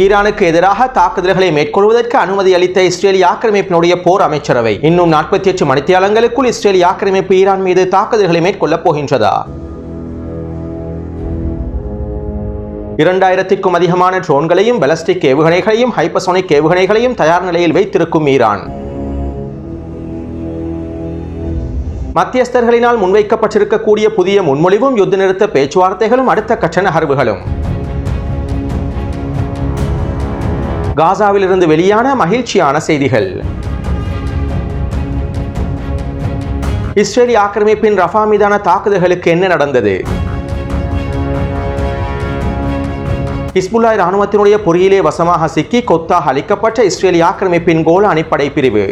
ஈரானுக்கு எதிராக தாக்குதல்களை மேற்கொள்வதற்கு அனுமதி அளித்த இஸ்ரேலிய ஆக்கிரமிப்பினுடைய போர் அமைச்சரவை இன்னும் நாற்பத்தி எட்டு மணித்தியாலங்களுக்குள் இஸ்ரேலிய ஆக்கிரமிப்பு ஈரான் மீது தாக்குதல்களை மேற்கொள்ளப் போகின்றதா? இரண்டாயிரத்திற்கும் அதிகமான ட்ரோன்களையும் பெலஸ்டிக் ஏவுகணைகளையும் ஹைப்பசோனிக் ஏவுகணைகளையும் தயார் நிலையில் வைத்திருக்கும் ஈரான். மத்தியஸ்தர்களினால் முன்வைக்கப்பட்டிருக்கக்கூடிய புதிய முன்மொழிவும் யுத்த நிறுத்த பேச்சுவார்த்தைகளும் அடுத்த கட்ட நகர்வுகளும். காசாவிலிருந்து வெளியான மகிழ்ச்சியான செய்திகள். இஸ்ரேலி ஆக்கிரமிப்பின் ரஃபா மீதான தாக்குதல்களுக்கு என்ன நடந்தது? இஸ்புல்லாய் ராணுவத்தினுடைய பொறியிலே வசமாக சிக்கி கொத்தாக அளிக்கப்பட்ட இஸ்ரேலி ஆக்கிரமிப்பின் கோல அணிப்படை பிரிவு.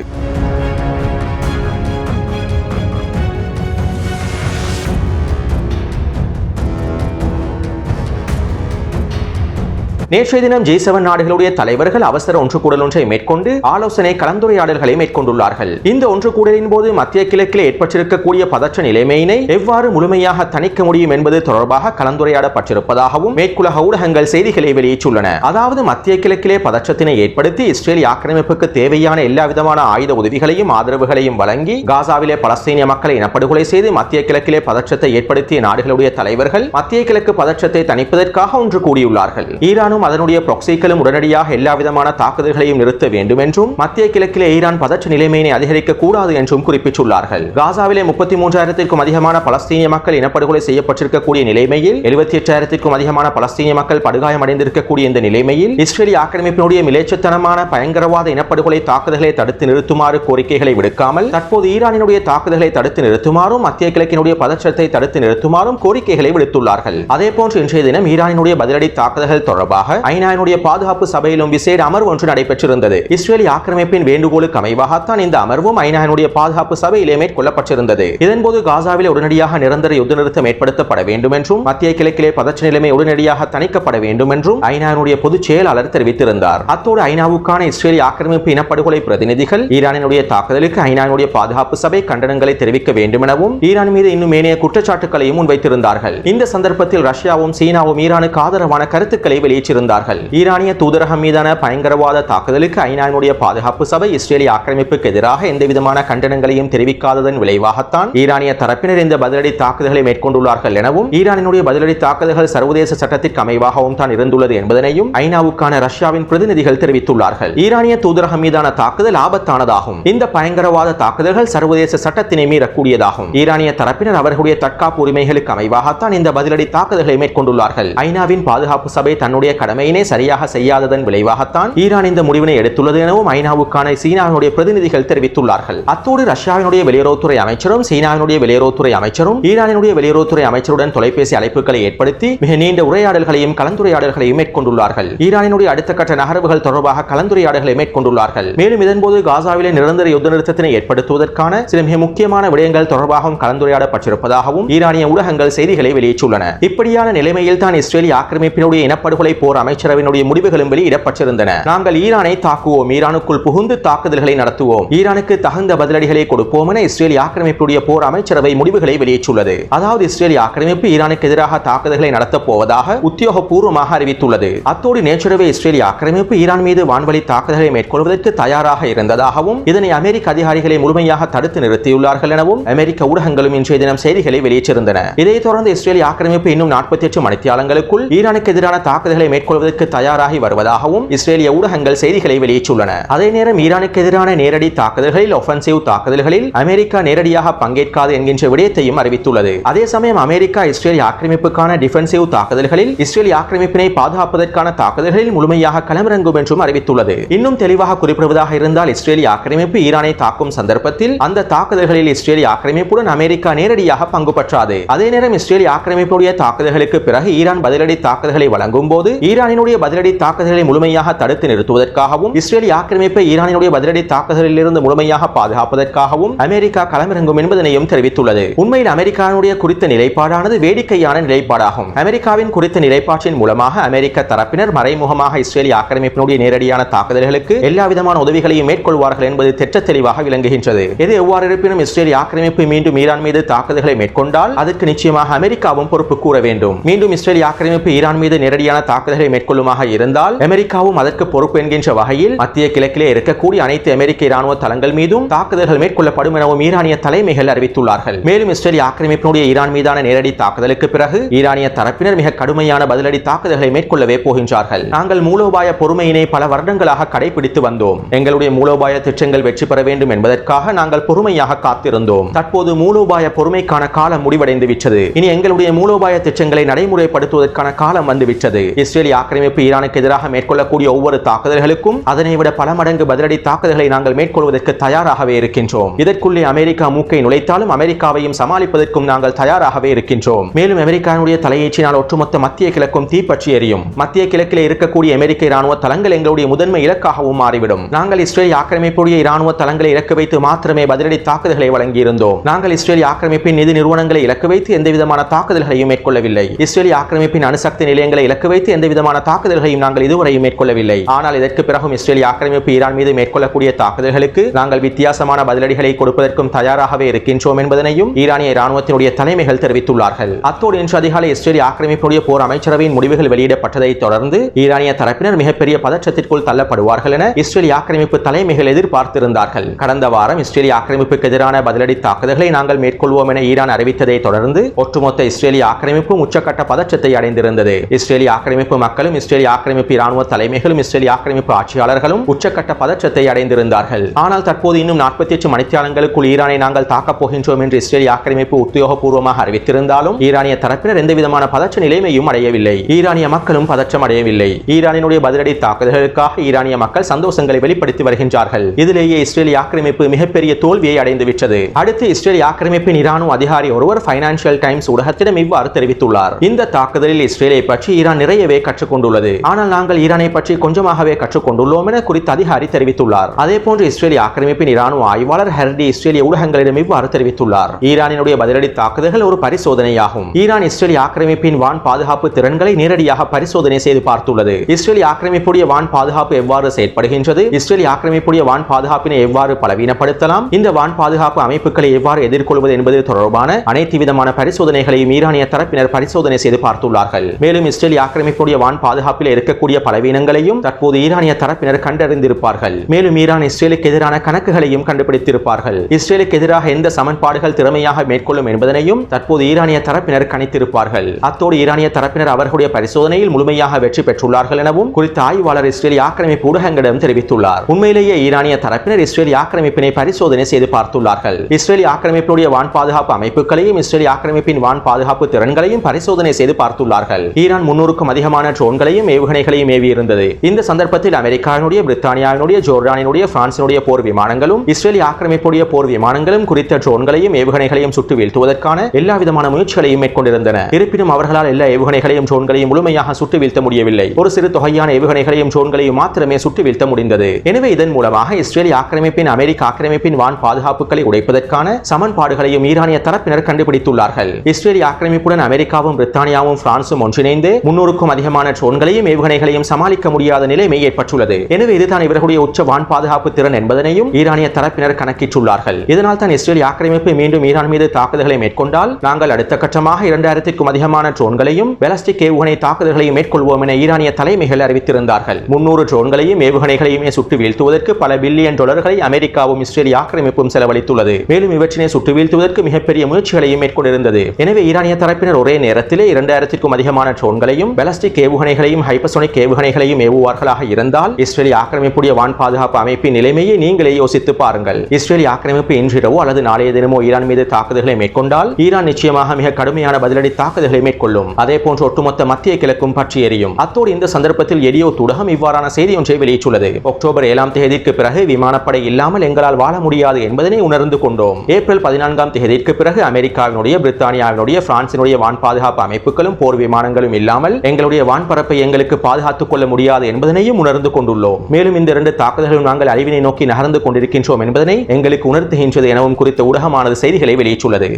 நேற்றைய தினம் ஜி செவன் நாடுகளுடைய தலைவர்கள் அவசர ஒன்று கூடல் ஒன்றை மேற்கொண்டு ஆலோசனை கலந்துரையாடல்களை மேற்கொண்டுள்ளார்கள். இந்த ஒன்று கூடலின் போது மத்திய கிழக்கில் ஏற்பட்டிருக்கக்கூடிய பதற்ற நிலைமையினை எவ்வாறு முழுமையாக தணிக்க முடியும் என்பது தொடர்பாக கலந்துரையாடப்பட்டிருப்பதாகவும் மேற்குலக ஊடகங்கள் செய்திகளை வெளியிட்டுள்ளன. அதாவது மத்திய கிழக்கிலே பதற்றத்தினை ஏற்படுத்தி இஸ்ரேல் ஆக்கிரமிப்புக்கு தேவையான எல்லா விதமான ஆயுத உதவிகளையும் ஆதரவுகளையும் வழங்கி காசாவிலே பலஸ்தீனிய மக்களை இனப்படுகொலை செய்து மத்திய கிழக்கிலே பதற்றத்தை ஏற்படுத்திய நாடுகளுடைய தலைவர்கள் மத்திய கிழக்கு பதற்றத்தை தணிப்பதற்காக ஒன்று கூடியுள்ளார்கள். ஈரானும் ஈரானும் அதனுடைய ப்ராக்சிகளும் உடனடியாக எல்லா விதமான தாக்குதல்களையும் நிறுத்த வேண்டும் என்றும் மத்திய கிழக்கிலே ஈரான் பதற்ற நிலைமையினை அதிகரிக்க கூடாது என்றும் குறிப்பிட்டுள்ளார்கள். காசாவிலே முப்பத்தி மூன்றாயிரத்திற்கும் அதிகமான பலஸ்தீனிய மக்கள் இனப்படுகொலை செய்யப்பட்டிருக்கக்கூடிய நிலைமையில் எழுபத்தி எட்டாயிரத்திற்கும் அதிகமான பலஸ்தீனிய மக்கள் படுகாயமடைந்திருக்கக்கூடிய இந்த நிலைமையில் இஸ்ரேலி ஆக்கிரமிப்பினுடைய மிலேச்சத்தனமான பயங்கரவாத இனப்படுகொலை தாக்குதல்களை தடுத்து நிறுத்துமாறு கோரிக்கைகளை விடுக்காமல் தற்போது ஈரானினுடைய தாக்குதல்களை தடுத்து நிறுத்துமாறும் மத்திய கிழக்கினுடைய பதற்றத்தை தடுத்து நிறுத்துமாறும் கோரிக்கைகளை விடுத்துள்ளார்கள். அதே போன்று இன்றைய தினம் ஈரானினுடைய பதிலடி தாக்குதல்கள் தொடர்பாக ஐநாவினுடைய பாதுகாப்பு சபையிலும் விசேட அமர்வு ஒன்று நடைபெற்றிருந்தது. இஸ்ரேலி ஆக்கிரமிப்பின் வேண்டுகோளுக்கு அமைவாகத்தான் இந்த அமர்வும் ஐநாவினுடைய பாதுகாப்பு சபையிலே மேற்கொள்ளப்பட்டிருந்தது. இதன்போது காசாவில் உடனடியாக நிரந்தர யுத்த நிறுத்தம் ஏற்படுத்தப்பட வேண்டும் என்றும் மத்திய கிழக்கிலே பதற்ற நிலைமை உடனடியாக தணிக்கப்பட வேண்டும் என்றும் ஐநாவினுடைய பொதுச் செயலாளர் தெரிவித்திருந்தார். அத்தோடு ஐநாவுக்கான இஸ்ரேலி ஆக்கிரமிப்பு இனப்படுகொலை பிரதிநிதிகள் ஈரானினுடைய தாக்குதலுக்கு ஐநாவினுடைய பாதுகாப்பு சபை கண்டனங்களை தெரிவிக்க வேண்டும் எனவும் ஈரான் மீது இன்னும் ஏனைய குற்றச்சாட்டுகளையும் முன்வைத்திருந்தார்கள். இந்த சந்தர்ப்பத்தில் ரஷ்யாவும் சீனாவும் ஈரானுக்கு ஆதரவான கருத்துக்களை வெளியிட்டிருந்தார்கள் ஈரானிய தூதரகம் மீதான பயங்கரவாத தாக்குதலுக்கு ஐநாவினுடைய பாதுகாப்பு சபை இஸ்ரேலிய ஆக்கிரமிப்புக்கு எதிராக எந்தவிதமான கண்டனங்களையும் தெரிவிக்காததன் விளைவாகத்தான் ஈரானிய தரப்பினர் இந்த பதிலடி தாக்குதலை மேற்கொண்டுள்ளார்கள் எனவும் ஈரானினுடைய பதிலடி தாக்குதல்கள் சர்வதேச சட்டத்திற்கு அமைவாகவும் தான் இருந்துள்ளது என்பதனையும் ஐநாவுக்கான ரஷ்யாவின் பிரதிநிதிகள் தெரிவித்துள்ளார்கள். ஈரானிய தூதரகம் மீதான தாக்குதல் ஆபத்தானதாகும். இந்த பயங்கரவாத தாக்குதல்கள் சர்வதேச சட்டத்தினை மீறக்கூடியதாகும். ஈரானிய தரப்பினர் அவர்களுடைய தற்காப்பு உரிமைகளுக்கு அமைவாகத்தான் இந்த பதிலடி தாக்குதல்களை மேற்கொண்டுள்ளார்கள். ஐநாவின் பாதுகாப்பு சபை தன்னுடைய கடமையினை சரியாக செய்யாததன் விளைவாகத்தான் ஈரான் இந்த முடிவினை எடுத்துள்ளது எனவும் ஐநாவுக்கான சீனாவினுடைய பிரதிநிதிகள் தெரிவித்துள்ளார்கள். அத்தோடு ரஷ்யாவினுடைய வெளியுறவுத்துறை அமைச்சரும் சீனாவினுடைய வெளியுறவுத்துறை அமைச்சரும் ஈரானினுடைய வெளியுறவுத்துறை அமைச்சருடன் தொலைபேசி அழைப்புகளை ஏற்படுத்தி மிக நீண்ட உரையாடல்களையும் கலந்துரையாடல்களையும் மேற்கொண்டுள்ளார்கள். ஈரானினுடைய அடுத்த கட்ட நகர்வுகள் தொடர்பாக கலந்துரையாடல்களை மேற்கொண்டுள்ளார்கள். மேலும் இதன்போது காசாவிலே நிரந்தர யுத்த நிறுத்தத்தினை ஏற்படுத்துவதற்கான சில மிக முக்கியமான விடயங்கள் தொடர்பாகவும் கலந்துரையாடப்பட்டிருப்பதாகவும் ஈரானிய ஊடகங்கள் செய்திகளை வெளியிட்டுள்ளன. இப்படியான நிலைமையில் தான் இஸ்ரேலிய ஆக்கிரமிப்பினுடைய இனப்படுகொலை போர் அமைச்சரவையினுடைய முடிவுகளும் வெளியிடப்பட்டிருந்தன. நாங்கள் ஈரானை தாக்குவோம். ஈரானுக்குள் புகுந்து தாக்குதல்களை நடத்துவோம். ஈரானுக்கு தகுந்த பதிலடிகளை கொடுப்போம் என இஸ்ரேலிய ஆக்கிரமிப்புடைய போர் அமைச்சரவை முடிவுகளை வெளியிட்டுள்ளது. அதாவது இஸ்ரேலிய ஆக்கிரமிப்பு ஈரானுக்கு எதிராக தாக்குதல்களை நடத்தப் போவதாக உத்தியோகபூர்வமாக அறிவித்துள்ளது. அத்தோடு நேற்றிரவே இஸ்ரேலிய ஆக்கிரமிப்பு ஈரான் மீது வான்வழி தாக்குதலை மேற்கொள்வதற்கு தயாராக இருந்ததாகவும் இதனை அமெரிக்க அதிகாரிகளை முழுமையாக தடுத்து நிறுத்தியுள்ளார்கள் எனவும் அமெரிக்க ஊடகங்களும் இன்றைய தினம் செய்திகளை வெளியிட்டிருந்தன. இதைத் தொடர்ந்து இஸ்ரேலிய ஆக்கிரமிப்பு இன்னும் நாற்பத்தி எட்டு மணித்தியாலங்களுக்குள் ஈரானுக்கு எதிரான தாக்குதலை மேற்கொள்வதற்கு தயாராகி வருவதாகவும் இஸ்ரேலிய ஊடகங்கள் செய்திகளை வெளியிட்டுள்ளன. அதே நேரம் ஈரானுக்கு எதிரான நேரடி தாக்குதல்களில் ஒஃபென்சிவ் தாக்குதல்களில் அமெரிக்கா நேரடியாக பங்கேற்காது என்கின்ற விடயத்தையும் அறிவித்துள்ளது. அதே சமயம் அமெரிக்கா இஸ்ரேல் ஆக்கிரமிப்புக்கான டிஃபென்சிவ் தாக்குதல்களில் இஸ்ரேல் ஆக்கிரமிப்பினை பாதுகாப்பதற்கான தாக்குதல்களில் முழுமையாக களமிறங்கும் என்றும் அறிவித்துள்ளது. இன்னும் தெளிவாக குறிப்பிடுவதாக இருந்தால் இஸ்ரேலிய ஆக்கிரமிப்பு ஈரானை தாக்கும் சந்தர்ப்பத்தில் அந்த தாக்குதல்களில் இஸ்ரேலிய ஆக்கிரமிப்புடன் அமெரிக்கா நேரடியாக பங்கு பற்றாது. அதே நேரம் இஸ்ரேலிய ஆக்கிரமிப்புடைய தாக்குதல்களுக்கு பிறகு ஈரான் பதிலடி தாக்குதல்களை வழங்கும் போது ஈரானினுடைய பதிலடி தாக்குதல்களை முழுமையாக தடுத்து நிறுத்துவதற்காகவும் இஸ்ரேலிய ஆக்கிரமிப்பை ஈரானினுடைய பதிலடி தாக்குதலில் இருந்து முழுமையாக பாதுகாப்பதற்காகவும் அமெரிக்கா களமிறங்கும் என்பதனையும் தெரிவித்துள்ளது. உண்மையில் அமெரிக்காவினுடைய குறித்த நிலைப்பாடானது வேடிக்கையான நிலைப்பாடாகும். அமெரிக்காவின் குறித்த நிலைப்பாட்டின் மூலமாக அமெரிக்க தரப்பினர் மறைமுகமாக இஸ்ரேலிய ஆக்கிரமிப்பினுடைய நேரடியான தாக்குதல்களுக்கு எல்லா விதமான உதவிகளையும் மேற்கொள்வார்கள் என்பது திட்ட தெளிவாக விளங்குகின்றது. எது எவ்வாறு இருப்பினும் இஸ்ரேலிய ஆக்கிரமிப்பு மீண்டும் ஈரான் மீது தாக்குதல்களை மேற்கொண்டால் அதற்கு நிச்சயமாக அமெரிக்காவும் பொறுப்பு கூற வேண்டும். மீண்டும் இஸ்ரேலிய ஆக்கிரமிப்பு ஈரான் மீது நேரடியான தாக்குதல் தாக்குதல்களை மேற்கொள்ளுமாக இருந்தால் அமெரிக்காவும் அதற்கு பொறுப்பு என்கின்ற வகையில் மத்திய கிழக்கிலே இருக்கக்கூடிய அனைத்து அமெரிக்க இராணுவ தளங்கள் மீதும் தாக்குதல்கள் மேற்கொள்ளப்படும் எனவும் ஈரானிய தலைமைகள் அறிவித்துள்ளார்கள். மேலும் இஸ்ரேல் ஆக்கிரமிப்பினுடைய ஈரான் மீதான நேரடி தாக்குதலுக்கு பிறகு ஈரானிய தரப்பினர் மிக கடுமையான பதிலடி தாக்குதல்களை மேற்கொள்ளவே போகின்றார்கள். நாங்கள் மூலோபாய பொறுமையினை பல வருடங்களாக கடைபிடித்து வந்தோம். எங்களுடைய மூலோபாய திட்டங்கள் வெற்றி பெற வேண்டும் என்பதற்காக நாங்கள் பொறுமையாக காத்திருந்தோம். தற்போது மூலோபாய பொறுமைக்கான காலம் முடிவடைந்து விட்டது இனி எங்களுடைய மூலோபாய திட்டங்களை நடைமுறைப்படுத்துவதற்கான காலம் வந்துவிட்டது. இஸ்ரேலிய ஆக்கிரமிப்பு ஈரானுக்கு எதிராக மேற்கொள்ளக்கூடிய ஒவ்வொரு தாக்குதல்களுக்கும் அதனை விட பல மடங்கு பதிலடி தாக்குதல்களை நாங்கள் மேற்கொள்வதற்கு தயாராகவே இருக்கின்றோம். இதற்குள்ளே அமெரிக்கா மூக்கை நுழைத்தாலும் அமெரிக்காவையும் சமாளிப்பதற்கும் நாங்கள் தயாராகவே இருக்கின்றோம். மேலும் அமெரிக்காவுடைய தலையீச்சினால் ஒட்டுமொத்த மத்திய கிழக்கும் தீப்பற்றி எரியும். மத்திய கிழக்கிலே இருக்கக்கூடிய அமெரிக்க இராணுவ தளங்கள் எங்களுடைய முதன்மை இலக்காகவும் மாறிவிடும். நாங்கள் இஸ்ரேல் ஆக்கிரமிப்புடைய இராணுவ தளங்களை இலக்கு வைத்து மாத்திரமே பதிலடி தாக்குதல்களை வழங்கியிருந்தோம். நாங்கள் இஸ்ரேல் ஆக்கிரமிப்பின் நிதி நிறுவனங்களை இலக்கு வைத்து எந்தவிதமான தாக்குதல்களையும் மேற்கொள்ளவில்லை. இஸ்ரேல் ஆக்கிரமிப்பின் அணுசக்தி நிலையங்களை இலக்கு வைத்து எந்தவித விதமான தாக்குதல்களையும் நாங்கள் இதுவரையும் மேற்கொள்ளவில்லை. ஆனால் இதற்கு பிறகும் இஸ்ரேலிய ஆக்கிரமிப்பு ஈரான் மீது மேற்கொள்ளக்கூடிய தாக்குதல்களுக்கு நாங்கள் வித்தியாசமான பதிலடிகளை கொடுப்பதற்கும் தயாராகவே இருக்கின்றோம் என்பதனையும் ஈரானிய ராணுவத்தினுடைய தலைமைகள் தெரிவித்துள்ளார்கள். அத்தோடு இன்று அதிகாலை இஸ்ரேலிய ஆக்கிரமிப்புடைய போர் அமைச்சரவையின் முடிவுகள் வெளியிடப்பட்டதை தொடர்ந்து ஈரானிய தரப்பினர் மிகப்பெரிய பதற்றத்திற்குள் தள்ளப்படுவார்கள் என இஸ்ரேலிய ஆக்கிரமிப்பு தலைமைகள் எதிர்பார்த்திருந்தார்கள். கடந்த வாரம் இஸ்ரேலிய ஆக்கிரமிப்புக்கு எதிரான பதிலடி தாக்குதல்களை நாங்கள் மேற்கொள்வோம் என ஈரான் அறிவித்ததை தொடர்ந்து ஒட்டுமொத்த இஸ்ரேலிய ஆக்கிரமிப்பும் உச்சக்கட்ட பதற்றத்தை அடைந்திருந்தது. இஸ்ரேலிய ஆக்கிரமிப்பு மக்களும் இஸ்ரேலிய ஆக்கிரமிப்பு இராணுவ தலைமைகளும் இஸ்ரேலிய ஆக்கிரமிப்பு ஆட்சியாளர்களும் உச்சக்கட்ட பதற்றத்தை அடைந்திருந்தார்கள். ஆனால் தற்போது இன்னும் நாற்பத்தி எட்டு மணித்தியாலங்களுக்குள் ஈரானை நாங்கள் தாக்கப் போகின்றோம் என்று இஸ்ரேலிய ஆக்கிரமிப்பு உத்தியோகபூர்வமாக அறிவித்திருந்தாலும் ஈரானிய தரப்பினர் எந்தவிதமான பதற்ற நிலைமையும் அடையவில்லை. ஈரானிய மக்களும் பதற்றம் அடையவில்லை. ஈரானினுடைய பதிலடி தாக்குதல்களுக்காக ஈரானிய மக்கள் சந்தோஷங்களை வெளிப்படுத்தி வருகின்றார்கள். இதிலேயே இஸ்ரேலிய ஆக்கிரமிப்பு மிகப்பெரிய தோல்வியை அடைந்துவிட்டது. அடுத்து இஸ்ரேலிய ஆக்கிரமிப்பின் இராணுவ அதிகாரி ஒருவர் பைனான்சியல் டைம்ஸ் ஊடகத்திடம் இவ்வாறு தெரிவித்துள்ளார். இந்த தாக்குதலில் இஸ்ரேலை பற்றி ஈரான் நிறையவே கற்று கற்றுக்கொண்டுள்ளது. ஆனால் நாங்கள் ஈரானை பற்றி கொஞ்சமாகவே கற்றுக்கொண்டுள்ளோம் என குறித்த அதிகாரி தெரிவித்துள்ளார். அதே போன்று இஸ்ரேலிய ஆக்கிரமிப்பின் இராணுவ ஆய்வாளர் ஹெர்டி இஸ்ரேலிய ஊடகங்களிடம் இவ்வாறு தெரிவித்துள்ளார். ஈரானினுடைய பதிலடி தாக்குதல்கள் ஒரு பரிசோதனையாகும். ஈரான் இஸ்ரேலிய ஆக்கிரமிப்பின் வான் பாதுகாப்பு திறன்களை நேரடியாக பரிசோதனை செய்து பார்த்துள்ளது. இஸ்ரேலிய ஆக்கிரமிப்புடைய வான் பாதுகாப்பு எவ்வாறு செயற்படுகின்றது? இஸ்ரேலிய ஆக்கிரமிப்புடைய வான் பாதுகாப்பினை எவ்வாறு பலவீனப்படுத்தலாம்? இந்த வான் பாதுகாப்பு அமைப்புகளை எவ்வாறு எதிர்கொள்வது என்பது தொடர்பான அனைத்து விதமான பரிசோதனைகளையும் ஈரானிய தரப்பினர் பரிசோதனை செய்து பார்த்துள்ளார்கள். மேலும் இஸ்ரேலிய ஆக்கிரமிப்புடைய வான் பாதுகாப்பில் இருக்கக்கூடிய பலவீனங்களையும் தற்போது ஈரானிய தரப்பினர் கண்டறிந்திருப்பார்கள். மேலும் ஈரான் இஸ்ரேலுக்கு எதிரான கணக்குகளையும் கண்டுபிடித்திருப்பார்கள். இஸ்ரேலுக்கு எதிராக எந்த சமன்பாடுகள் திறமையாக மேற்கொள்ளும் என்பதனையும் தற்போது ஈரானிய தரப்பினர் கணித்திருப்பார்கள். அத்தோடு ஈரானிய தரப்பினர் அவர்களுடைய பரிசோதனையில் முழுமையாக வெற்றி பெற்றுள்ளார்கள் எனவும் குறித்த ஆய்வாளர் இஸ்ரேலிய ஆக்கிரமிப்பு ஊடகங்களிடம் தெரிவித்துள்ளார். உண்மையிலேயே ஈரானிய தரப்பினர் இஸ்ரேலிய ஆக்கிரமிப்பினை பரிசோதனை செய்து பார்த்துள்ளார்கள். இஸ்ரேலிய ஆக்கிரமிப்புடைய வான் பாதுகாப்பு அமைப்புகளையும் இஸ்ரேலிய ஆக்கிரமிப்பின் வான் பாதுகாப்பு திறன்களையும் பரிசோதனை செய்து பார்த்துள்ளார்கள். ஈரான் முன்னூறுக்கும் அதிகமான ட்ரோன்களையும் ஏவுகணைகளையும் ஏவி இருந்தது இந்த சந்தர்ப்பத்தில் அமெரிக்காவினுடைய பிரித்தானியாவினுடைய ஜோர்டானினுடைய பிரான்சினுடைய போர் விமானங்களும் இஸ்ரேலிய ஆக்கிரமிப்புடைய போர் விமானங்களும் குறித்த ட்ரோன்களையும் ஏவுகணைகளையும் சுட்டு வீழ்த்துவதற்கான எல்லா விதமான முயற்சிகளையும் மேற்கொண்டிருந்தன. இருப்பினும் அவர்களால் எல்லா ஏவுகணைகளையும் ட்ரோன்களையும் முழுமையாக சுட்டு வீழ்த்த முடியவில்லை. ஒரு சிறு தொகையான ஏவுகணைகளையும் ட்ரோன்களையும் மாத்திரமே சுட்டு வீழ்த்த முடிந்தது. எனவே இதன் மூலமாக இஸ்ரேலிய ஆக்கிரமிப்பின் அமெரிக்க ஆக்கிரமிப்பின் வான் பாதுகாப்புகளை உடைப்பதற்கான சமன்பாடுகளையும் ஈரானிய தரப்பினர் கண்டுபிடித்துள்ளார்கள். இஸ்ரேலிய ஆக்கிரமிப்புடன் அமெரிக்காவும் பிரித்தானியாவும் பிரான்சும் ஒன்றிணைந்து முன்னூறுக்கும் அதிகமான அதிகமான ட்ரோன்களையும் ஏவுகணைகளையும் சமாளிக்க முடியாத நிலைமை ஏற்பட்டுள்ளது. எனவே இதுதான் இவர்களுடைய உச்ச வான் பாதுகாப்பு திறன் என்பதனையும் ஈரானிய தரப்பினர் கணக்கிட்டுள்ளார்கள். இதனால் தான் இஸ்ரேல் ஆக்கிரமிப்பு மீண்டும் ஈரான் மீது தாக்குதல்களை மேற்கொண்டால் நாங்கள் அடுத்த கட்டமாக இரண்டாயிரத்திற்கும் அதிகமான ட்ரோன்களையும் பெலஸ்டிக் ஏவுகணை தாக்குதல்களையும் மேற்கொள்வோம் என ஈரானிய தலைமைகள் அறிவித்திருந்தார்கள். முன்னூறு ட்ரோன்களையும் ஏவுகணைகளையுமே சுட்டு வீழ்த்துவதற்கு பல பில்லியன் டாலர்களை அமெரிக்காவும் இஸ்ரேல் ஆக்கிரமிப்பும் செலவழித்துள்ளது. மேலும் இவற்றினை சுட்டு வீழ்த்துவதற்கு மிகப்பெரிய முயற்சிகளையும் மேற்கொண்டிருந்தது. எனவே ஈரானிய தரப்பினர் ஒரே நேரத்திலே இரண்டாயிரத்திற்கும் அதிகமான ட்ரோன்களையும் பெலஸ்டிக் ஏவுகணைகளையும் ஹைப்பர்சோனிக் ஏவுகணைகளையும் ஏவுவார்களாக இருந்தால் இஸ்ரேலி ஆக்கிரமிப்புடைய வான் பாதுகாப்பு அமைப்பின் நிலைமையை நீங்களே யோசித்து பாருங்கள். இஸ்ரேலி ஆக்கிரமிப்பு இன்றிரவோ அல்லது நாளைய தினமோ ஈரான் மீது தாக்குதல்களை மேற்கொண்டால் ஈரான் நிச்சயமாக மிக கடுமையான பதிலடி தாக்குதல்களை மேற்கொள்ளும். அதே போன்று ஒட்டுமொத்த மத்திய கிழக்கும் பற்றி எரியும். அத்தோடு இந்த சந்தர்ப்பத்தில் எரியோ துடகம் இவ்வாறான செய்தி ஒன்றை வெளியிட்டுள்ளது. அக்டோபர் ஏழாம் தேதிக்கு பிறகு விமானப்படை இல்லாமல் எங்களால் வாழ முடியாது என்பதனை உணர்ந்து கொண்டோம். ஏப்ரல் பதினான்காம் தேதிக்கு பிறகு அமெரிக்காவினுடைய பிரித்தானியாவினுடைய பிரான்சினுடைய வான் பாதுகாப்பு அமைப்புகளும் போர் விமானங்களும் இல்லாமல் எங்களுடைய வான் வான்பரப்பை எங்களுக்கு பாதுகாத்துக் கொள்ள முடியாது என்பதனையும் உணர்ந்து கொண்டுள்ளோம். மேலும் இந்த இரண்டு தாக்குதல்களும் நாங்கள் அழிவினை நோக்கி நகர்ந்து கொண்டிருக்கின்றோம் என்பதனை எங்களுக்கு உணர்த்துகின்றது எனவும் குறித்த ஊடகமானது செய்திகளை வெளியிட்டுள்ளது.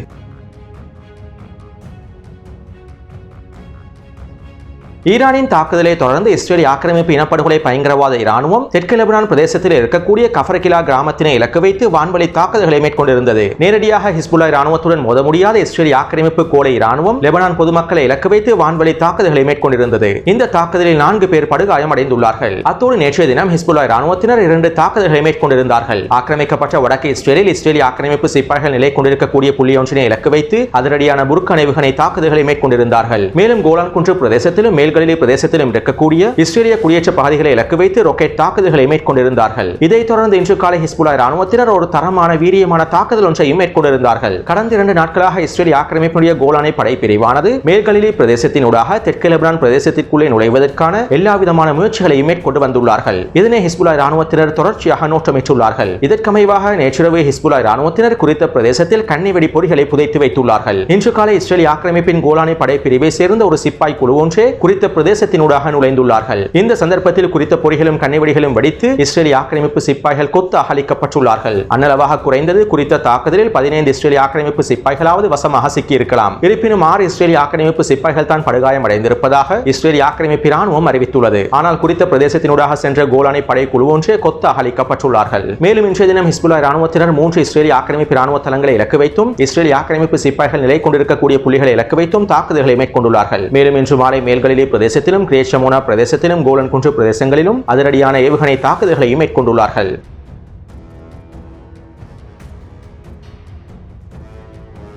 ஈரானின் தாக்குதலை தொடர்ந்து இஸ்ரேல் ஆக்கிரமிப்பு இனப்படுகொலை பயங்கரவாத இராணுவம் தெற்கு லெபனான் பிரதேசத்தில் இருக்கக்கூடிய கஃபரகிலா கிராமத்தினை இலக்கு வைத்து வான்வழி தாக்குதல்களை மேற்கொண்டிருந்தது. நேரடியாக ஹிஸ்புல்லா இராணுவத்துடன் மோத முடியாத இஸ்ரேல் ஆக்கிரமிப்பு கோலை இராணுவம் லெபனான் பொதுமக்களை இலக்கு வைத்து வான்வழி தாக்குதல்களை மேற்கொண்டிருந்தது. இந்த தாக்குதலில் நான்கு பேர் படுகாயமடைந்துள்ளார்கள் அத்தோடு நேற்றைய தினம் ஹிஸ்புல்லா இராணுவத்தினர் இரண்டு தாக்குதல்களை மேற்கொண்டிருந்தார்கள். ஆக்கிரமிக்கப்பட்ட வடக்கு இஸ்ரேலில் இஸ்ரேலிய ஆக்கிரமிப்பு சிப்பாய்கள் நிலை கொண்டிருக்கக்கூடிய புள்ளி ஒன்றினை இலக்கு வைத்து அதிரடியான புர்க் அணைவுகணை தாக்குதல்களை மேற்கொண்டிருந்தார்கள். மேலும் கோலான் குன்று பிரதேசத்திலும் மேல் மேல்கலிலே பிரதேசத்திலும் இருக்கக்கூடிய இஸ்ரேலிய குடியேற்ற பகுதிகளை இலக்கு வைத்து ராக்கெட் தாக்குதல்களை மேற்கொண்டிருந்தார்கள். இதைத் தொடர்ந்து இன்று காலை ஹிஸ்புல்லா ராணுவத்தினர் ஒரு தரமான வீரியமான தாக்குதல் ஒன்றையும் மேற்கொண்டிருந்தார்கள். கடந்த இரண்டு நாட்களாக இஸ்ரேலிய ஆக்கிரமிப்புடைய கோலானை படைப்பிரிவானது பிரிவானது மேல்கலிலே பிரதேசத்தினூடாக தெற்கு லெபனான் பிரதேசத்திற்குள்ளே நுழைவதற்கான எல்லா விதமான முயற்சிகளையும் மேற்கொண்டு வந்துள்ளார்கள். இதனை ஹிஸ்புல்லா ராணுவத்தினர் தொடர்ச்சியாக நோட்டமிட்டுள்ளார்கள். இதற்கமைவாக நேற்றிரவு ஹிஸ்புல்லா ராணுவத்தினர் குறித்த பிரதேசத்தில் கண்ணிவெடி பொறிகளை புதைத்து வைத்துள்ளார்கள். இன்று காலை இஸ்ரேலிய ஆக்கிரமிப்பின் கோலானை படைப்பிரிவை சேர்ந்த ஒரு சிப்பாய் குழு ஒன்றே குறித்த குறித்த பிரதேசத்தினூடாக நுழைந்துள்ளார்கள். இந்த சந்தர்ப்பத்தில் குறித்த பொறிகளும் கண்ணிவெடிகளும் வெடித்து இஸ்ரேலிய ஆக்கிரமிப்பு சிப்பாய்கள் கொத்து அகலிக்கப்பட்டுள்ளார்கள். அன்னளவாக குறைந்தது குறித்த தாக்குதலில் பதினைந்து இஸ்ரேலிய ஆக்கிரமிப்பு சிப்பாய்களாவது வசமாக சிக்கியிருக்கலாம். இருப்பினும் ஆறு இஸ்ரேலிய ஆக்கிரமிப்பு சிப்பாய்கள் தான் படுகாயம் அடைந்திருப்பதாக இஸ்ரேலிய ஆக்கிரமிப்பு ராணுவம் அறிவித்துள்ளது. ஆனால் குறித்த பிரதேசத்தினூடாக சென்ற கோலானை படை குழு ஒன்றே கொத்து அகலிக்கப்பட்டுள்ளார்கள். மேலும் இன்றைய தினம் ஹிஸ்புல்லா ராணுவத்தினர் மூன்று இஸ்ரேலிய ஆக்கிரமிப்பு ராணுவ தளங்களை இலக்கு வைத்தும் இஸ்ரேலிய ஆக்கிரமிப்பு சிப்பாய்கள் நிலை கொண்டிருக்கக்கூடிய புள்ளிகளை இலக்கு வைத்தும் தாக்குதல்களை மேற்கொண்டுள்ளார்கள். மேலும் இன்று மாலை மேல்களிலே பிரதேசத்திலும் கிரேஷமோனா பிரதேசத்திலும் கோலன் குன்று பிரதேசங்களிலும் அதிரடியான ஏவுகணை தாக்குதல்களையும் மேற்கொண்டுள்ளார்கள்.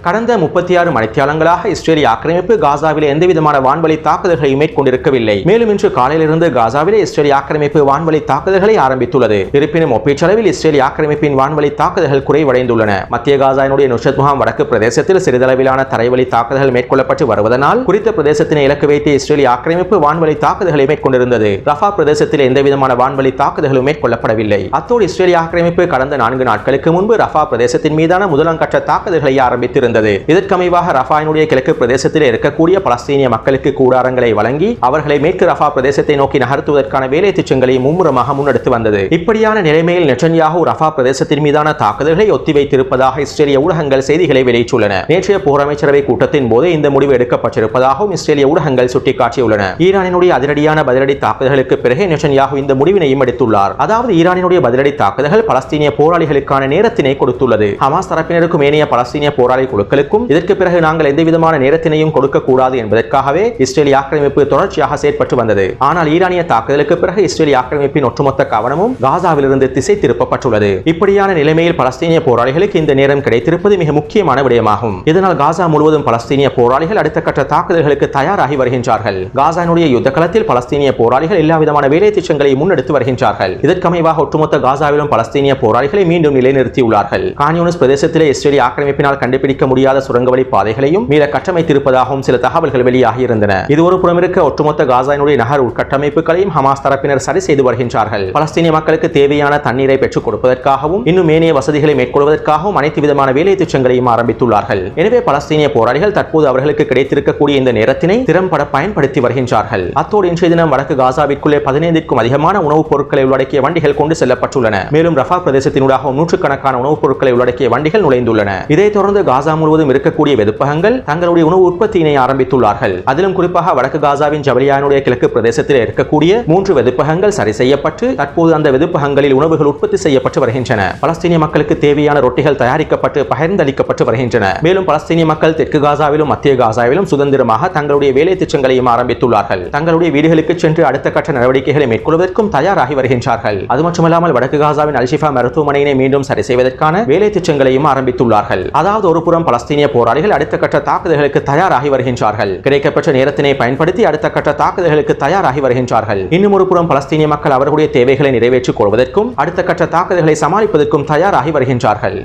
கடந்த முப்பத்தி ஆறு மணித்தியாலங்களாக இஸ்ரேலிய ஆக்கிரமிப்பு காசாவில் எந்தவிதமான வான்வழி தாக்குதல்களை மேற்கொண்டிருக்கவில்லை. மேலும் இன்று காலையிலிருந்து காசாவில் இஸ்ரேலிய ஆக்கிரமிப்பு வான்வழி தாக்குதல்களை ஆரம்பித்துள்ளது. இருப்பினும் ஒப்பீச்சளவில் இஸ்ரேலிய ஆக்கிரமிப்பின் வான்வழி தாக்குதல்கள் குறைவடைந்துள்ளன. மத்திய காசாவினுடைய நுஷத் முகாம் வடக்கு பிரதேசத்தில் சிறிதளவிலான தரைவழி தாக்குதல்கள் மேற்கொள்ளப்பட்டு வருவதனால் குறித்த பிரதேசத்தினை இலக்கு வைத்து இஸ்ரேலிய ஆக்கிரமிப்பு வான்வழி தாக்குதல்களை மேற்கொண்டிருந்தது. ரஃபா பிரதேசத்தில் எந்தவிதமான வான்வழி தாக்குதல்களும் மேற்கொள்ளப்படவில்லை. அத்தோடு இஸ்ரேலிய ஆக்கிரமிப்பு கடந்த நான்கு நாட்களுக்கு முன்பு ரஃபா பிரதேசத்தின் மீதான முதலாம் கட்ட தாக்குதல்களை ஆரம்பித்திருந்தது. இருந்தது இதற்கமைவாக ரஃபாயினுடைய கிழக்கு பிரதேசத்தில் இருக்கக்கூடிய பலஸ்தீனிய மக்களுக்கு கூடாரங்களை வழங்கி அவர்களை மேற்கு ரஃபா பிரதேசத்தை நோக்கி நகர்த்துவதற்கான வேலை திட்டங்களை மும்முரமாக முன்னெடுத்து வந்தது. இப்படியான நிலைமையில் நெட்டன்யாகு ரஃபா பிரதேசத்தின் மீதான தாக்குதல்களை ஒத்திவைத்திருப்பதாக இஸ்ரேலிய ஊடகங்கள் செய்திகளை வெளியிட்டுள்ளன. நேற்றைய போர் கூட்டத்தின் போது இந்த முடிவு எடுக்கப்பட்டிருப்பதாகவும் இஸ்ரேலிய ஊடகங்கள் சுட்டிக்காட்டியுள்ளன. ஈரானினுடைய அதிரடியான பதிலடி தாக்குதல்களுக்கு பிறகு நெட்டன்யாகு இந்த முடிவினையும் எடுத்துள்ளார். அதாவது ஈரானினுடைய பதிலடி தாக்குதல்கள் பலஸ்தீனிய போராளிகளுக்கான நேரத்தினை கொடுத்துள்ளது. ஹமாஸ் தரப்பினருக்கும் ஏனைய பலஸ்தீனிய போராளி குழுக்களுக்கும் இதற்கு பிறகு நாங்கள் எந்த விதமான நேரத்தினையும் கொடுக்க கூடாது என்பதற்காகவே இஸ்ரேலிய ஆக்கிரமிப்பு தொடர்ச்சியாக செயற்பட்டு வந்தது. ஆனால் ஈரானிய தாக்குதலுக்கு பிறகு இஸ்ரேலிய ஆக்கிரமிப்பின் ஒட்டுமொத்த கவனமும் காசாவிலிருந்து திசை திருப்பப்பட்டுள்ளது இப்படியான நிலைமையில் பலஸ்தீனிய போராளிகளுக்கு இந்த நேரம் கிடைத்திருப்பது மிக முக்கியமான விடயமாகும். இதனால் காசா முழுவதும் பலஸ்தீனிய போராளிகள் அடுத்த கட்ட தாக்குதல்களுக்கு தயாராகி வருகின்றார்கள். காசானுடைய யுத்த களத்தில் பலஸ்தீனிய போராளிகள் எல்லா விதமான வேலை திட்டங்களை முன்னெடுத்து வருகின்றார்கள். இதற்கமைவாக ஒட்டுமொத்த காசாவிலும் பலஸ்தீனிய போராளிகளை மீண்டும் நிலைநிறுத்தியுள்ளார்கள். கான்யூனிஸ் பிரதேசத்திலே இஸ்ரேலிய ஆக்கிரமிப்பினால் கண்டுபிடிக்க முடியாத சுரங்கவழி பாதைகளையும் மீள கட்டமைத்திருப்பதாகவும் சில தகவல்கள் வெளியாகியிருந்தன. இது ஒரு புறமிருக்க ஒட்டுமொத்த காசாயினுடைய நகர் உட்கட்டமைப்புகளையும் ஹமாஸ் தரப்பினர் சரி செய்து வருகின்றார்கள். பலஸ்தீனிய மக்களுக்கு தேவையான தண்ணீரை பெற்றுக் கொடுப்பதற்காகவும் இன்னும் மேனிய வசதிகளை மேற்கொள்வதற்காகவும் அனைத்து விதமான வேலை திட்டங்களையும் ஆரம்பித்துள்ளார்கள். எனவே பலஸ்தீனிய போராளிகள் தற்போது அவர்களுக்கு கிடைத்திருக்கக்கூடிய இந்த நேரத்தினை திறம்பட பயன்படுத்தி வருகின்றார்கள். அத்தோடு இன்றைய தினம் வடக்கு காசாவிற்குள்ளே பதினைந்திற்கும் அதிகமான உணவுப் பொருட்களை உள்ளடக்கிய வண்டிகள் கொண்டு செல்லப்பட்டுள்ளன. மேலும் ரஃபா பிரதேசத்தினூடாகவும் நூற்றுக்கணக்கான உணவுப் பொருட்களை உள்ளடக்கிய வண்டிகள் நுழைந்துள்ளன. இதைத் தொடர்ந்து காசா முழுவதும் இருக்கக்கூடிய வெதுப்பகங்கள் தங்களுடைய உணவு உற்பத்தியினை ஆரம்பித்துள்ளார்கள். அதிலும் குறிப்பாக வடக்கு காசாவின் ஜபலியானுடைய கிழக்கு பிரதேசத்தில் இருக்கக்கூடிய மூன்று வெதுப்பகங்கள் சரி செய்யப்பட்டு தற்போது அந்த வெதுப்பகங்களில் உணவுகள் உற்பத்தி செய்யப்பட்டு வருகின்றன. பலஸ்தீனிய மக்களுக்கு தேவையான ரொட்டிகள் தயாரிக்கப்பட்டு பகிர்ந்தளிக்கப்பட்டு வருகின்றன. மேலும் பலஸ்தீனிய மக்கள் தெற்கு காசாவிலும் மத்திய காசாவிலும் சுதந்திரமாக தங்களுடைய வேலை திட்டங்களையும் ஆரம்பித்துள்ளார்கள். தங்களுடைய வீடுகளுக்கு சென்று அடுத்த கட்ட நடவடிக்கைகளை மேற்கொள்வதற்கும் தயாராகி வருகின்றார்கள். அது மட்டுமல்லாமல் வடக்கு காசாவின் அல்ஷிஃபா மருத்துவமனையினை மீண்டும் சரி செய்வதற்கான வேலை திட்டங்களையும் ஆரம்பித்துள்ளார்கள். அதாவது ஒரு புறம் பலஸ்தீனிய போராளிகள் அடுத்த கட்ட தாக்குதல்களுக்கு தயாராகி வருகின்றார்கள். கிடைக்கப்பட்ட நேரத்தினை பயன்படுத்தி அடுத்த கட்ட தாக்குதல்களுக்கு தயாராகி வருகின்றார்கள். இன்னும் ஒரு புறம் பலஸ்தீனிய மக்கள் அவர்களுடைய தேவைகளை நிறைவேற்றிக் கொள்வதற்கும் அடுத்த கட்ட தாக்குதல்களை சமாளிப்பதற்கும் தயாராகி வருகின்றார்கள்.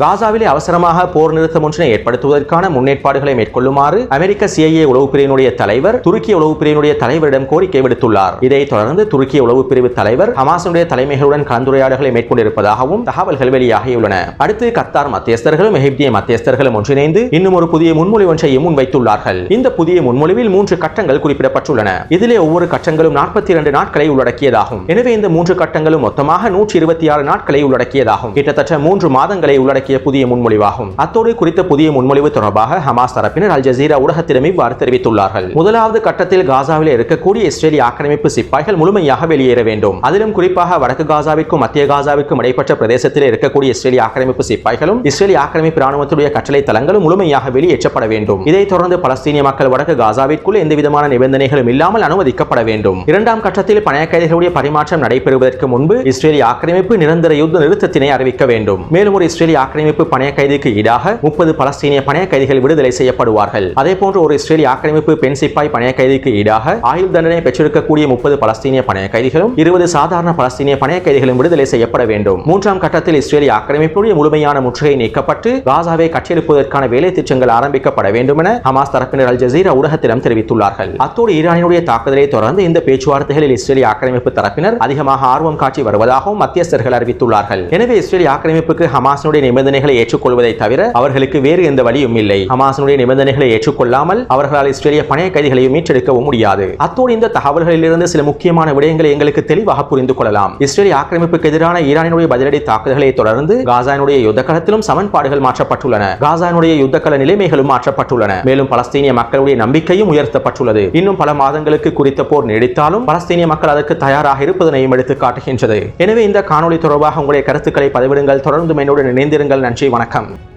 காசாவிலே அவசரமாக போர் நிறுத்தம் ஒன்றினை ஏற்படுத்துவதற்கான முன்னேற்பாடுகளை மேற்கொள்ளுமாறு அமெரிக்க சிஐஏ உளவு பிரிவினுடைய தலைவர் துருக்கிய உளவு பிரிவினுடைய தலைவரிடம் கோரிக்கை விடுத்துள்ளார். இதைத் தொடர்ந்து துருக்கிய உளவு பிரிவு தலைவர் ஹமாசனுடைய தலைமைகளுடன் கலந்துரையாடல்களை மேற்கொண்டிருப்பதாகவும் தகவல்கள் வெளியாகியுள்ளன. அடுத்து கத்தார் மத்தியஸ்தர்களும் எகிப்திய மத்தியஸ்தர்களும் ஒன்றிணைந்து இன்னும் ஒரு புதிய முன்மொழி ஒன்றையும் முன்வைத்துள்ளார்கள். இந்த புதிய முன்மொழிவில் மூன்று கட்டங்கள் குறிப்பிடப்பட்டுள்ளன. இதிலே ஒவ்வொரு கட்டங்களும் நாற்பத்தி இரண்டு நாட்களை உள்ளடக்கியதாகும். எனவே இந்த மூன்று கட்டங்களும் மொத்தமாக நூற்றி இருபத்தி ஆறு நாட்களை உள்ளடக்கியதாகும். கிட்டத்தட்ட மூன்று மாதங்களை உள்ளடக்கிய உள்ளடக்கிய புதிய முன்மொழிவாகும். அத்தோடு குறித்த புதிய முன்மொழிவு தொடர்பாக ஹமாஸ் தரப்பினர் அல் ஜசீரா ஊடகத்திடம் இவ்வாறு தெரிவித்துள்ளார்கள். முதலாவது கட்டத்தில் காசாவில் இருக்கக்கூடிய இஸ்ரேலிய ஆக்கிரமிப்பு சிப்பாய்கள் முழுமையாக வெளியேற வேண்டும். அதிலும் குறிப்பாக வடக்கு காசாவிற்கும் மத்திய காசாவிற்கும் இடைப்பட்ட பிரதேசத்தில் இருக்கக்கூடிய இஸ்ரேலிய ஆக்கிரமிப்பு சிப்பாய்களும் இஸ்ரேலிய ஆக்கிரமிப்பு ராணுவத்துடைய கட்டளை தளங்களும் முழுமையாக வெளியேற்றப்பட வேண்டும். இதைத் தொடர்ந்து பலஸ்தீனிய மக்கள் வடக்கு காசாவிற்குள் எந்த விதமான நிபந்தனைகளும் இல்லாமல் அனுமதிக்கப்பட வேண்டும். இரண்டாம் கட்டத்தில் பணைய கைதிகளுடைய பரிமாற்றம் நடைபெறுவதற்கு முன்பு இஸ்ரேலிய ஆக்கிரமிப்பு நிரந்தர யுத்த நிறுத்தத்தினை அறிவிக்க வேண்டும். மேலும் ஒரு இஸ்ரேலிய ஆக்கிரமிப்பு பணைய கைதிக்கு ஈடாக முப்பது பலஸ்தீனிய பணைய கைதிகள் விடுதலை செய்யப்படுவார்கள். அதே போன்று ஒரு இஸ்ரேலிய ஆக்கிரமிப்பு பெண் சிப்பாய் பணைய கைதிக்கு ஈடாக ஆயுள் தண்டனை பெற்றிருக்கக்கூடிய முப்பது பலஸ்தீனிய பணைய கைதிகளும் இருபது சாதாரண பலஸ்தீனிய பணைய கைதிகளும் விடுதலை செய்யப்பட வேண்டும். மூன்றாம் கட்டத்தில் இஸ்ரேலிய ஆக்கிரமிப்புடைய முழுமையான முற்றுகை நீக்கப்பட்டு காசாவை கட்டியெழுப்புவதற்கான வேலை திட்டங்கள் ஆரம்பிக்கப்பட வேண்டும் என ஹமாஸ் தரப்பினர் அல் ஜசீரா ஊடகத்திடம் தெரிவித்துள்ளார்கள். அத்தோடு ஈரானினுடைய தாக்குதலை தொடர்ந்து இந்த பேச்சுவார்த்தைகளில் இஸ்ரேலிய ஆக்கிரமிப்பு தரப்பினர் அதிகமாக ஆர்வம் காட்டி வருவதாகவும் மத்தியஸ்தர்கள் அறிவித்துள்ளார்கள். எனவே இஸ்ரேலிய ஆக்கிரமிப்புக்கு ஹமாஸினுடைய நிபந்தனைகளை ஏற்றுக்கொள்வதை தவிர அவர்களுக்கு வேறு எந்த வழியும் இல்லை. ஹமாசனுடைய நிபந்தனைகளை ஏற்றுக்கொள்ளாமல் அவர்களால் இஸ்ரேலிய பணைய கைதிகளையும் மீட்டெடுக்கவும் முடியாது. அத்தோடு இந்த தகவல்களிலிருந்து சில முக்கியமான விடயங்களை எங்களுக்கு தெளிவாக புரிந்து கொள்ளலாம். இஸ்ரேலிய ஆக்கிரமிப்புக்கு எதிரான ஈரானினுடைய பதிலடி தாக்குதல்களை தொடர்ந்து காசானுடைய யுத்தகலத்திலும் சமன்பாடுகள் மாற்றப்பட்டுள்ளன. காசானுடைய யுத்தகல நிலைமைகளும் மாற்றப்பட்டுள்ளன. மேலும் பலஸ்தீனிய மக்களுடைய நம்பிக்கையும் உயர்த்தப்பட்டுள்ளது. இன்னும் பல மாதங்களுக்கு குறித்த போர் நீடித்தாலும் பலஸ்தீனிய மக்கள் அதற்கு தயாராக இருப்பதனையும் எடுத்து காட்டுகின்றது எனவே இந்த காணொலி தொடர்பாக உங்களுடைய கருத்துக்களை பதிவிடுங்கள். தொடர்ந்து என்னுடன் இணைந்திருங்கள். நன்றி வணக்கம்